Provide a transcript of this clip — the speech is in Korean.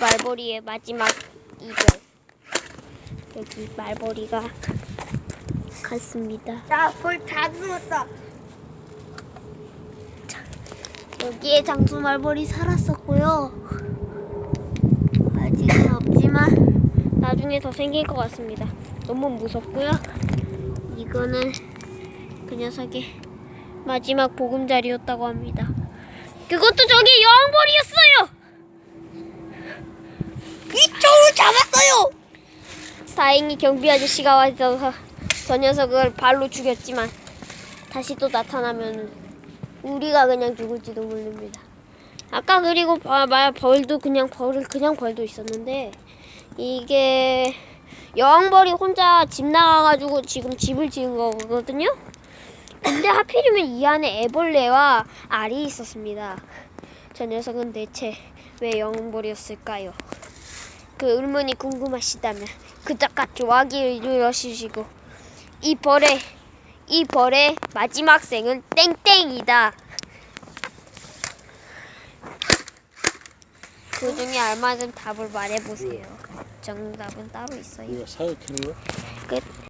말벌이의 마지막 이별. 여기 말벌이가 갔습니다. 나볼다 죽었다. 여기에 장수 말벌이 살았었고요. 아직은 없지만 나중에 더 생길 것 같습니다. 너무 무섭고요. 이거는 그 녀석의 마지막 보금자리였다고 합니다. 그것도 저기 여왕벌이었어요. 이쪽을 잡았어요. 다행히 경비 아저씨가 와서 저 녀석을 발로 죽였지만 다시 또 나타나면 우리가 그냥 죽을지도 모릅니다. 아까 그리고 바- 마- 벌도 그냥 벌을 그냥 벌도 있었는데 이게 여왕벌이 혼자 집 나가가지고 지금 집을 지은 거거든요. 근데 하필이면 이 안에 애벌레와 알이 있었습니다. 저 녀석은 대체 왜 여왕벌이었을까요? 그 의문이 궁금하시다면 그저까 좋아하기를 눌러주시고 이 벌의 이 벌의 마지막 생은 땡땡이다. 그 중에 알맞은 답을 말해보세요. 정답은 따로 있어요. 이거 사육하는 거야? 끝.